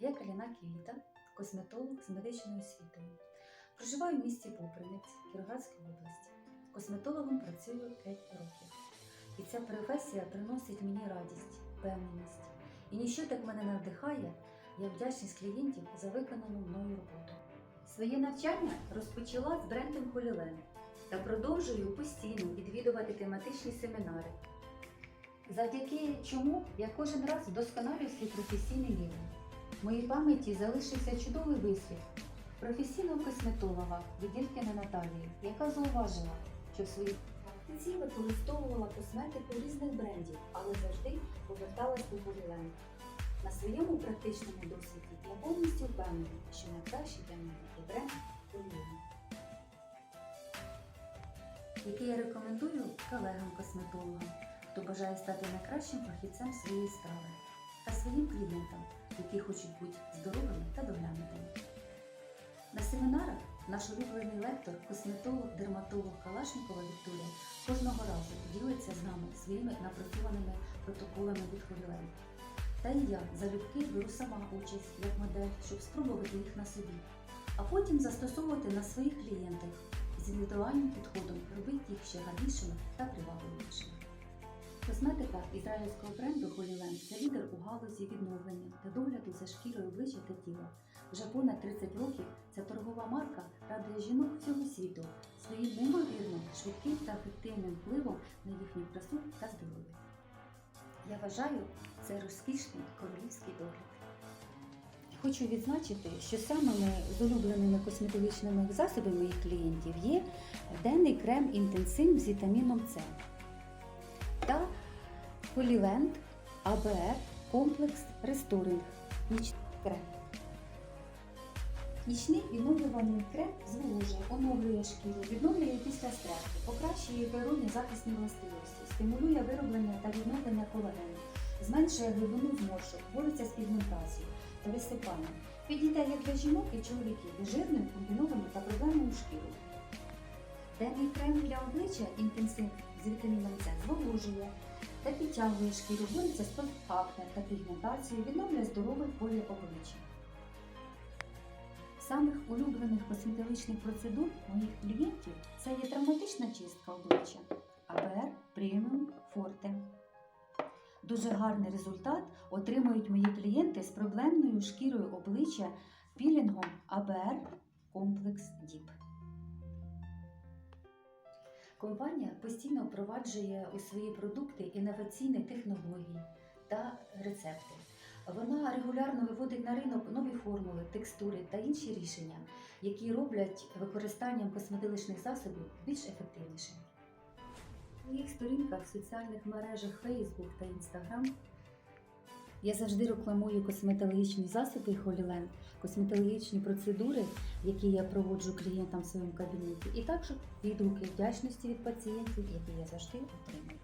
Я Каліна Квіта, косметолог з медичною освітою. Проживаю в місті Бобринець Кіровоградської області. Косметологом працюю 5 років. І ця професія приносить мені радість, певність. І ніщо так мене не надихає, як вдячність клієнтів за виконану мною роботу. Своє навчання розпочала з брендом Холілен та продовжую постійно відвідувати тематичні семінари, завдяки чому я кожен раз вдосконалюю свій професійний рівень. В моїй пам'яті залишився чудовий вислів професійного косметолога Відількіна Наталії, яка зауважила, що в своїй практиці використовувала косметику різних брендів, але завжди поверталась до Холілен. На своєму практичному досвіді я повністю впевнена, що найкращий для мене є бренд Холілен який я рекомендую колегам-косметологам, хто бажає стати найкращим фахівцем своєї справи, та своїм клієнтам, які хочуть бути здоровими та доглянутими. На семінарах наш улюблений лектор, косметолог, дерматолог Калашникова Вікторія кожного разу ділиться з нами своїми напрацьованими протоколами від Холілен. Та і я залюбки беру сама участь як модель, щоб спробувати їх на собі, а потім застосовувати на своїх клієнтах з індивідуальним підходом робити їх ще гарнішими та привабливішими. Косметика ізраїльського бренду Holyland – це лідер у галузі відновлення та догляду за шкірою обличчя та тіла. Вже понад 30 років ця торгова марка радує жінок всього світу своїм неймовірно швидким та ефективним впливом на їхню красу та здоров'я. Я вважаю, це розкішний королівський догляд. Хочу відзначити, що самими улюбленими косметологічними засобами моїх клієнтів є денний крем інтенсив з вітаміном С та Поліленд АБР комплекс Ресторинг нічний крем. Нічний відновлювальний крем зволожує, оновлює шкіру, відновлює після стресу, покращує природні захисні властивості, стимулює вироблення та відновлення колагену, зменшує глибину зморшок, бореться з пігментацією та висипанням. Підійде як для жінок і чоловіків із жирною, комбінованою та проблемною шкірою. Денний крем для обличчя інтенсив з вітаміном С зволожує та підтягує шкіру, бореться з акне та пігментацією, відновлює здоровий колір обличчя. Самих улюблених косметологічних процедур моїх клієнтів це є травматична чистка обличчя АБР Premium Forte. Дуже гарний результат отримують мої клієнти з проблемною шкірою обличчя пілінгом АБР Комплекс Діп. Компанія постійно впроваджує у свої продукти інноваційні технології та рецепти. Вона регулярно виводить на ринок нові формули, текстури та інші рішення, які роблять використанням косметичних засобів більш ефективнішим. У їх сторінках в соціальних мережах Facebook та Instagram я завжди рекламую косметологічні засоби Холілен, косметологічні процедури, які я проводжу клієнтам в своєму кабінеті, і також відгуки вдячності від пацієнтів, які я завжди отримую.